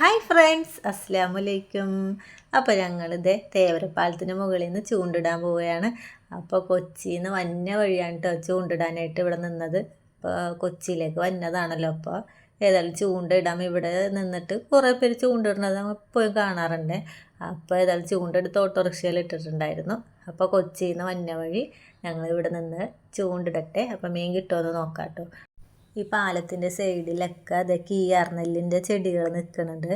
Hi friends അസ്സാം വലൈക്കും അപ്പോൾ ഞങ്ങളിത് തേവരപ്പാലത്തിന് മുകളിൽ നിന്ന് ചൂണ്ടിടാൻ പോവുകയാണ്. അപ്പോൾ കൊച്ചിയിൽ നിന്ന് വന്ന വഴിയാണ് കേട്ടോ ചൂണ്ടിടാനായിട്ട് ഇവിടെ നിന്നത്. ഇപ്പോൾ കൊച്ചിയിലേക്ക് വന്നതാണല്ലോ അപ്പോൾ ഏതായാലും ചൂണ്ടിടാം. ഇവിടെ നിന്നിട്ട് കുറേ പേര് ചൂണ്ടിടുന്നത് എപ്പോഴും കാണാറുണ്ട്. അപ്പോൾ ഏതായാലും ചൂണ്ടെടുത്ത് ഓട്ടോറിക്ഷയിൽ ഇട്ടിട്ടുണ്ടായിരുന്നു. അപ്പോൾ കൊച്ചിയിൽ നിന്ന് വന്ന വഴി ഞങ്ങൾ ഇവിടെ നിന്ന് ചൂണ്ടിടട്ടെ. അപ്പോൾ മീൻ കിട്ടുമെന്ന് നോക്കാം കേട്ടോ ഈ പാലത്തിന്റെ സൈഡിലൊക്കെ അത് കീയാർനെല്ലിന്റെ ചെടികൾ നിൽക്കുന്നുണ്ട്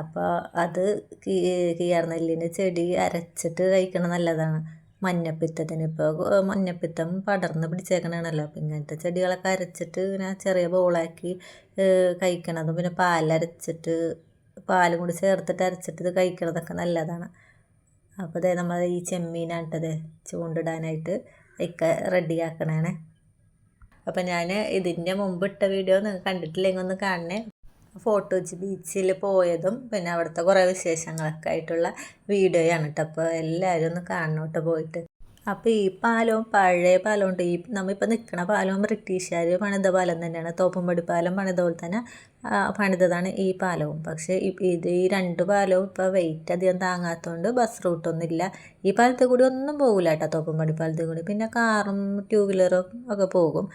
അപ്പോൾ അത് കീ കീയാർനെല്ലിന്റെ ചെടി അരച്ചിട്ട് കഴിക്കണം നല്ലതാണ്. മഞ്ഞപ്പിത്തത്തിന് ഇപ്പോൾ മഞ്ഞപ്പിത്തം പടർന്ന് പിടിച്ചേക്കണാണല്ലോ അപ്പം ഇങ്ങനത്തെ ചെടികളൊക്കെ അരച്ചിട്ട് ഇങ്ങനെ ചെറിയ ബോളാക്കി കഴിക്കണതും പിന്നെ പാലരച്ചിട്ട് പാലും കൂടി ചേർത്തിട്ട് അരച്ചിട്ട് ഇത് കഴിക്കണതൊക്കെ നല്ലതാണ്. അപ്പോൾ ഇതേ നമ്മൾ ഈ ചെമ്മീനാട്ടത് ചൂണ്ടിടാനായിട്ട് ഒക്കെ റെഡിയാക്കണേ അപ്പം ഞാൻ ഇതിന്റെ മുമ്പ് ഇട്ട വീഡിയോ നിങ്ങൾ കണ്ടിട്ടില്ലെങ്കിൽ ഒന്ന് കാണണേ. ഫോട്ടോ വെച്ച് ബീച്ചിൽ പോയതും പിന്നെ അവിടുത്തെ കുറേ വിശേഷങ്ങളൊക്കെ ആയിട്ടുള്ള വീഡിയോയാണ് കേട്ടോ അപ്പോൾ എല്ലാവരും ഒന്ന് കാണണം പോയിട്ട്. അപ്പോൾ ഈ പാലവും പഴയ പാലമുണ്ട് ഈ നമ്മളിപ്പോൾ നിൽക്കുന്ന പാലവും ബ്രിട്ടീഷുകാർ പണിത പാലം തന്നെയാണ്. തോപ്പുംപടി പാലം പണിത പോലെ തന്നെ പണിതതാണ് ഈ പാലവും. പക്ഷേ ഇത് ഈ രണ്ട് പാലവും ഇപ്പോൾ വെയിറ്റ് അധികം താങ്ങാത്തതുകൊണ്ട് ബസ് റൂട്ടൊന്നും ഇല്ല ഈ പാലത്തിൽ കൂടി ഒന്നും പോകില്ല കേട്ടോ തോപ്പുംപടി പാലത്തിൽ കൂടി. പിന്നെ കാറും ടൂ വീലറും ഒക്കെ പോകും.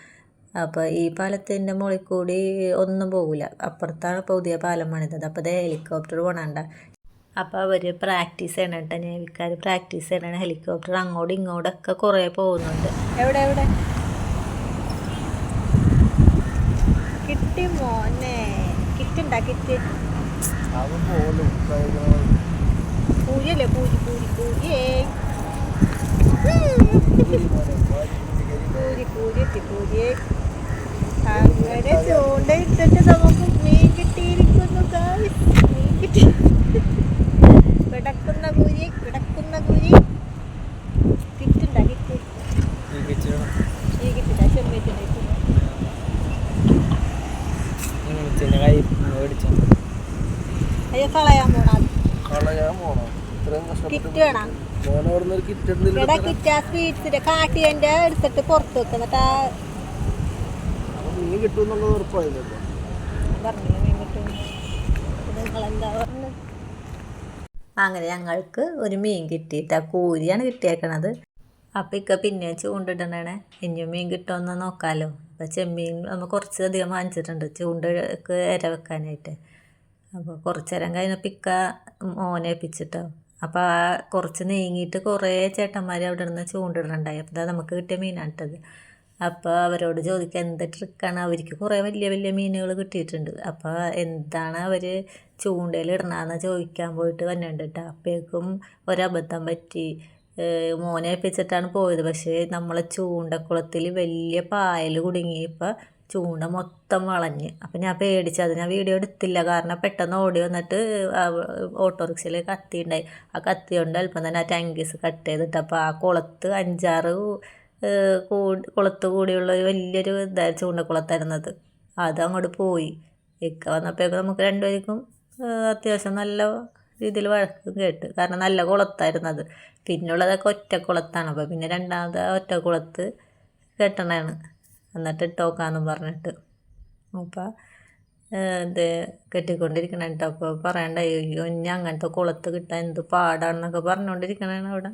അപ്പോൾ ഈ പാലത്തിന്റെ മുകളിൽ കൂടി ഒന്നും പോകില്ല അപ്പുറത്താണ് പുതിയ പാലം പണിതത്. അപ്പോൾ ഇത് ഹെലികോപ്റ്റർ പോകണണ്ട അപ്പോൾ അവർ പ്രാക്ടീസ് ചെയ്യണം കേട്ടോ നേവിക്കാർ പ്രാക്ടീസ് ചെയ്യണം. ഹെലികോപ്റ്റർ അങ്ങോട്ടും ഇങ്ങോട്ടൊക്കെ കുറേ പോകുന്നുണ്ട്. എവിടെ എവിടെ? കിട്ടി മോനെ. കിട്ടുണ്ടാ കിറ്റ് പൂരിയല്ലേ? പൂരി പൂരി പൂരിയേ. പൂരി പൂരി എത്തി പൂരിയേ. അങ്ങനെ ചൂണ്ടയിട്ടിട്ട് നമുക്ക് മീൻ കിട്ടിയിരിക്കുന്നു guys. മീൻ കിട്ടി കിടക്കുന്ന കൂരി കിടക്കുന്ന കൂരി കിട്ടുണ്ടാ കിറ്റ് ഈ കിട്ടില്ല ചെമ്മീറ്റിന് അയ്യോ കളയാൻ പോണ. കിറ്റ് വേണം. കിറ്റ് ആ സ്വീറ്റ്സിന്റെ കാട്ടിയന്റെ എടുത്തിട്ട് പുറത്ത് വെക്കുന്നിട്ട് മീൻ കിട്ടുമെന്നുള്ളത് ഉറപ്പായില്ലല്ലോ പറഞ്ഞില്ല മീൻ കിട്ടും? നിങ്ങളെന്താ പറഞ്ഞത്? അങ്ങനെ ഞങ്ങൾക്ക് ഒരു മീൻ കിട്ടിയിട്ട് കൂരിയാണ് കിട്ടിയേക്കണത്. അപ്പം ഇക്ക പിന്നെ ചൂണ്ടിടണേ ഇനിയും മീൻ കിട്ടുമെന്ന് നോക്കാമല്ലോ അപ്പം ചെമ്മീൻ നമ്മൾ കുറച്ചധികം വാങ്ങിച്ചിട്ടുണ്ട് ചൂണ്ടക്ക് ഇര വെക്കാനായിട്ട്. അപ്പോൾ കുറച്ച് നേരം കഴിഞ്ഞപ്പോൾ ഇക്ക മോനെ ഏൽപ്പിച്ചിട്ടോ. അപ്പോൾ ആ കുറച്ച് നീങ്ങിയിട്ട് കുറേ ചേട്ടന്മാർ അവിടെ നിന്ന് ചൂണ്ടിടുന്നുണ്ടായി അപ്പോൾ നമുക്ക് കിട്ടിയ മീനാണിട്ടത് അപ്പോൾ അവരോട് ചോദിക്കുക എന്ത് ട്രിക്കാണ്? അവർക്ക് കുറേ വലിയ വലിയ മീനുകൾ കിട്ടിയിട്ടുണ്ട്. അപ്പോൾ എന്താണ് അവർ ചൂണ്ടയിൽ ഇടണമെന്ന് ചോദിക്കാൻ പോയിട്ട് വന്നിട്ടുണ്ട് അപ്പോഴേക്കും ഒരബദ്ധം പറ്റി. മോനെ ഏൽപ്പിച്ചിട്ടാണ് പോയത്. പക്ഷേ നമ്മളെ ചൂണ്ടക്കുളത്തിൽ വലിയ പായൽ കുടുങ്ങിയപ്പോൾ ചൂണ്ട മൊത്തം വളഞ്ഞ്. അപ്പം ഞാൻ പേടിച്ച് അത് ഞാൻ വീഡിയോ എടുത്തില്ല. കാരണം പെട്ടെന്ന് ഓടി വന്നിട്ട് ഓട്ടോറിക്ഷയിൽ കത്തി ഉണ്ടായി. ആ കത്തി കൊണ്ട് അല്പം തന്നെ ആ ടാങ്കീസ് കട്ട് ചെയ്തിട്ട് അപ്പോൾ ആ കുളത്ത് അഞ്ചാറ് കൂടി കുളത്ത് കൂടിയുള്ള ഒരു വലിയൊരു ഇതായിരുന്നു ചൂണ്ടക്കുളത്തായിരുന്നത്. അത് അങ്ങോട്ട് പോയി. ഇക്ക വന്നപ്പോഴേക്കും നമുക്ക് രണ്ടുപേർക്കും അത്യാവശ്യം നല്ല രീതിയിൽ വഴക്കും കേട്ട്. കാരണം നല്ല കുളത്തായിരുന്നത് പിന്നുള്ളതൊക്കെ ഒറ്റക്കുളത്താണ്. അപ്പോൾ പിന്നെ രണ്ടാമത് ഒറ്റക്കുളത്ത് കെട്ടണതാണ്. എന്നിട്ട് ഇട്ടോക്കാന്ന് പറഞ്ഞിട്ട്. അപ്പോൾ ഇത് കെട്ടിക്കൊണ്ടിരിക്കണം കേട്ടോ അപ്പോൾ പറയണ്ട അയ്യോ ഇനി അങ്ങനത്തെ കുളത്ത് കിട്ടാൻ എന്ത് പാടാണെന്നൊക്കെ പറഞ്ഞുകൊണ്ടിരിക്കണേ അവിടെ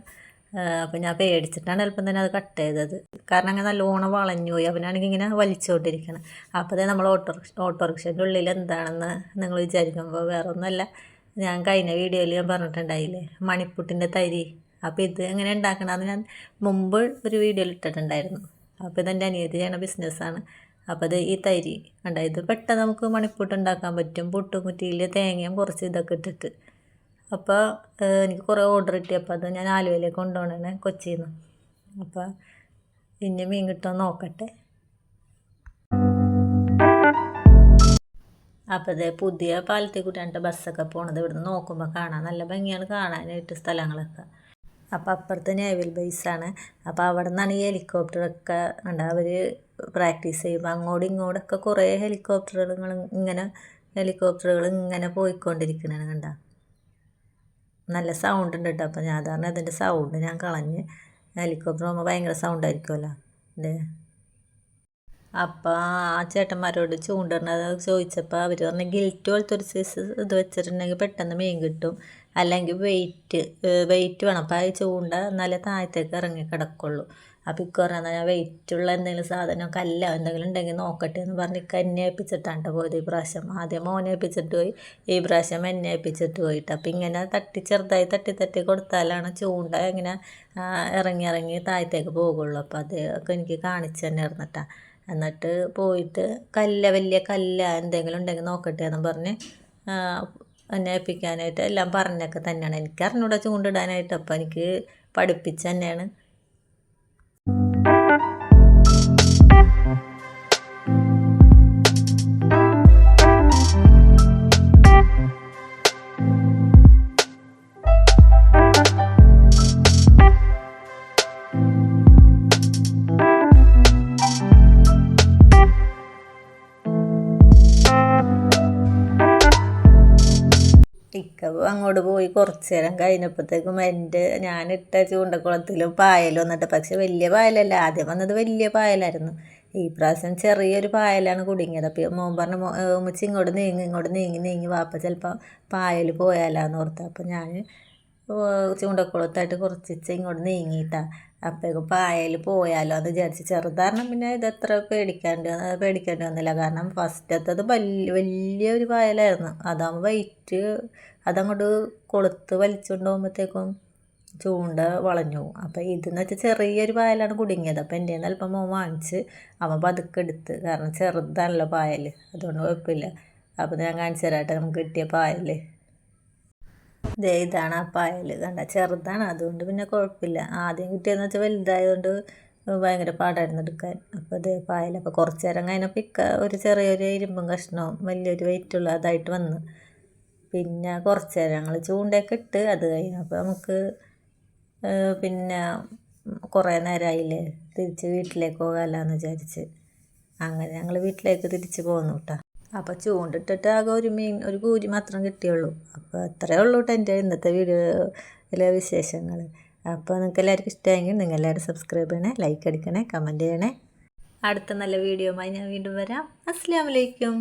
അപ്പോൾ ഞാൻ പേടിച്ചിട്ടാണ് എളുപ്പം തന്നെ അത് കട്ട് ചെയ്തത്. കാരണം അങ്ങനെ നല്ലോണം വളഞ്ഞു പോയി. അവനാണെങ്കിൽ ഇങ്ങനെ വലിച്ചുകൊണ്ടിരിക്കണം അപ്പോൾ തന്നെ നമ്മൾ ഓട്ടോറിക്ഷ ഓട്ടോറിക്ഷന്റെ ഉള്ളിൽ എന്താണെന്ന് നിങ്ങൾ വിചാരിക്കുമ്പോൾ വേറെ ഒന്നുമല്ല ഞാൻ കഴിഞ്ഞ വീഡിയോയിൽ ഞാൻ പറഞ്ഞിട്ടുണ്ടായില്ലേ മണിപ്പുട്ടിന്റെ തരി. അപ്പോൾ ഇത് എങ്ങനെ ഉണ്ടാക്കണമെന്ന് ഞാൻ മുമ്പ് ഒരു വീഡിയോയിൽ ഇട്ടിട്ടുണ്ടായിരുന്നു. അപ്പോൾ ഇതെന്റെ അനിയത്തി ചെയ്യണ ബിസിനസ്സാണ്. അപ്പോൾ അത് ഈ തരി കണ്ട ഇത് പെട്ടെന്ന് നമുക്ക് മണിപ്പൂട്ട് ഉണ്ടാക്കാൻ പറ്റും. പുട്ടുകുറ്റിയിൽ തേങ്ങയും കുറച്ച് ഇതൊക്കെ ഇട്ടിട്ട്. അപ്പോൾ എനിക്ക് കുറേ ഓർഡർ കിട്ടി. അപ്പോൾ അത് ഞാൻ ആലുവയിലേക്ക് കൊണ്ടുപോകണേ കൊച്ചിയിൽ നിന്ന് അപ്പോൾ ഇനി മീൻ കിട്ടുമോ നോക്കട്ടെ. അപ്പോൾ ഇത് പുതിയ പാലത്തിൽ കൂട്ടിയാണ് ബസ്സൊക്കെ പോണത്. ഇവിടുന്ന് നോക്കുമ്പോൾ കാണാൻ നല്ല ഭംഗിയാണ് കാണാനായിട്ട് സ്ഥലങ്ങളൊക്കെ. അപ്പോൾ അപ്പുറത്ത് നേവൽ ബേസാണ് അപ്പോൾ അവിടെ നിന്നാണ് ഈ ഹെലികോപ്റ്ററൊക്കെ ഉണ്ട് അവർ പ്രാക്ടീസ് ചെയ്യുമ്പോൾ അങ്ങോട്ടും ഇങ്ങോട്ടൊക്കെ കുറേ ഹെലികോപ്റ്ററുകൾ ഇങ്ങനെ ഹെലികോപ്റ്ററുകൾ ഇങ്ങനെ പോയിക്കൊണ്ടിരിക്കുന്നതാണ് കണ്ട. നല്ല സൗണ്ട് ഉണ്ട് കേട്ടോ അപ്പോൾ ഞാൻ അതാണ് അതിന്റെ സൗണ്ട് ഞാൻ കളഞ്ഞ് ഹെലികോപ്റ്റർ പോകുമ്പോൾ ഭയങ്കര സൗണ്ട് ആയിരിക്കുമല്ലോ അല്ലേ അപ്പം ആ ചേട്ടന്മാരോട് ചൂണ്ടണത് ചോദിച്ചപ്പോൾ അവർ പറഞ്ഞ ഗിൽറ്റ് പോലത്തെ ഒരു സൈസ് ഇത് വെച്ചിട്ടുണ്ടെങ്കിൽ പെട്ടെന്ന് മീൻ കിട്ടും. അല്ലെങ്കിൽ വെയിറ്റ് വെയിറ്റ് വേണം. അപ്പോൾ ആ ചൂണ്ട എന്നാലേ താഴത്തേക്ക് ഇറങ്ങി കിടക്കുള്ളൂ അപ്പോൾ പറഞ്ഞാൽ ഞാൻ വെയിറ്റുള്ള എന്തെങ്കിലും സാധനം കല്ല എന്തെങ്കിലും ഉണ്ടെങ്കിൽ നോക്കട്ടെ എന്ന് പറഞ്ഞ് ഇക്ക എന്നെ ഏൽപ്പിച്ചിട്ടാണ് പോയത് ഈ പ്രാവശ്യം. ആദ്യം മോനെ ഏൽപ്പിച്ചിട്ട് പോയി ഈ പ്രാവശ്യം എന്നെ ഏൽപ്പിച്ചിട്ട് പോയിട്ട്. അപ്പം ഇങ്ങനെ തട്ടി ചെറുതായി തട്ടി തട്ടി കൊടുത്താലാണ് ചൂണ്ട ഇങ്ങനെ ഇറങ്ങി ഇറങ്ങി താഴത്തേക്ക് പോകുള്ളൂ. അപ്പോൾ അതൊക്കെ എനിക്ക് കാണിച്ചു തന്നെ ഇരുന്നിട്ടാണ് എന്നിട്ട് പോയിട്ട് കല്ല വലിയ കല്ല എന്തെങ്കിലും ഉണ്ടെങ്കിൽ നോക്കട്ടെ എന്ന് പറഞ്ഞ് എന്നെ ഏൽപ്പിക്കാനായിട്ട് എല്ലാം പറഞ്ഞൊക്കെ തന്നെയാണ്. എനിക്ക് അറിഞ്ഞൂടെ ചൂണ്ടിടാനായിട്ട്. അപ്പോൾ എനിക്ക് പഠിപ്പിച്ച് തന്നെയാണ് അങ്ങോട്ട് പോയി കുറച്ച് നേരം കഴിഞ്ഞപ്പോഴത്തേക്കും എന്റെ ഞാനിട്ട ചൂണ്ടക്കുളത്തിലും പായൽ വന്നിട്ട് പക്ഷെ വലിയ പായലല്ല ആദ്യം വന്നത് വലിയ പായലായിരുന്നു. ഈ പ്രാവശ്യം ചെറിയൊരു പായലാണ് കുടുങ്ങിയത്. അപ്പോൾ മോൻ പറഞ്ഞു "മോ- ഏ, ഉമ്മച്ചി ഇങ്ങോട്ട് നീങ്ങി ഇങ്ങോട്ട് നീങ്ങി നീങ്ങി വാപ്പ ചിലപ്പോൾ പായൽ പോയാലാന്ന് ഓർത്ത്. അപ്പോൾ ഞാൻ ചൂണ്ടക്കുളത്തായിട്ട് കുറച്ച് ഇങ്ങോട്ട് നീങ്ങിയിട്ടാ. അപ്പോഴേക്കും പായൽ പോയാലോ എന്ന് വിചാരിച്ച് ചെറുതാരണം പിന്നെ ഇതത്ര പേടിക്കാണ്ട് പേടിക്കേണ്ടി വന്നില്ല. കാരണം ഫസ്റ്റത്തത് വലിയ വലിയൊരു പായലായിരുന്നു. അതാകുമ്പോൾ വെയിറ്റ് അതങ്ങോട്ട് കൊളുത്ത് വലിച്ചുകൊണ്ട് പോകുമ്പോഴത്തേക്കും ചൂണ്ട വളഞ്ഞു. പോകും അപ്പോൾ ഇതെന്ന് വെച്ചാൽ ചെറിയൊരു പായലാണ് കുടുങ്ങിയത്. അപ്പോൾ എന്റെ നിന്ന് അല്പം മോൻ വാങ്ങിച്ച് അവൻ പതുക്കെ എടുത്ത്. കാരണം ചെറുതാണല്ലോ പായൽ അതുകൊണ്ട് കുഴപ്പമില്ല. അപ്പോൾ ഞാൻ കാണിച്ചു തരാട്ടെ നമുക്ക് കിട്ടിയ പായൽ ദേ ഇതാണ് ആ പായൽ കണ്ട? ചെറുതാണ്. അതുകൊണ്ട് പിന്നെ കുഴപ്പമില്ല. ആദ്യം കിട്ടിയെന്ന് വെച്ചാൽ വലുതായതുകൊണ്ട് ഭയങ്കര പാടായിരുന്നു എടുക്കാൻ. അപ്പോൾ അതേ അപ്പോൾ കുറച്ച് നേരം കഴിഞ്ഞപ്പോൾ ഇക്ക ഒരു ചെറിയൊരു ഇരുമ്പും കഷ്ണവും വലിയൊരു വെയിറ്റുള്ള അതായിട്ട് വന്ന്. പിന്നെ കുറച്ച് നേരം ഞങ്ങൾ ചൂണ്ടയൊക്കെ ഇട്ട് അത് കഴിഞ്ഞപ്പോൾ നമുക്ക് പിന്നെ കുറേ നേരമായില്ലേ തിരിച്ച് വീട്ടിലേക്ക് പോകാമല്ലോ വിചാരിച്ച്. അങ്ങനെ ഞങ്ങൾ വീട്ടിലേക്ക് തിരിച്ച് പോന്നു കേട്ടോ അപ്പോൾ ചൂണ്ടിട്ടിട്ട് ആകെ ഒരു മീൻ ഒരു കൂരി മാത്രം കിട്ടിയുള്ളൂ. അപ്പോൾ അത്രയേ ഉള്ളൂ കേട്ടോ എന്റെ ഇന്നത്തെ വീഡിയോയിലെ വിശേഷങ്ങൾ അപ്പോൾ നിങ്ങൾക്ക് എല്ലാവർക്കും ഇഷ്ടമായെങ്കിൽ നിങ്ങൾ എല്ലാവരും സബ്സ്ക്രൈബ് ചെയ്യണേ ലൈക്ക് അടിക്കണേ കമന്റ് ചെയ്യണേ. അടുത്ത നല്ല വീഡിയോയുമായി ഞാൻ വീണ്ടും വരാം. അസ്സാം വലൈക്കും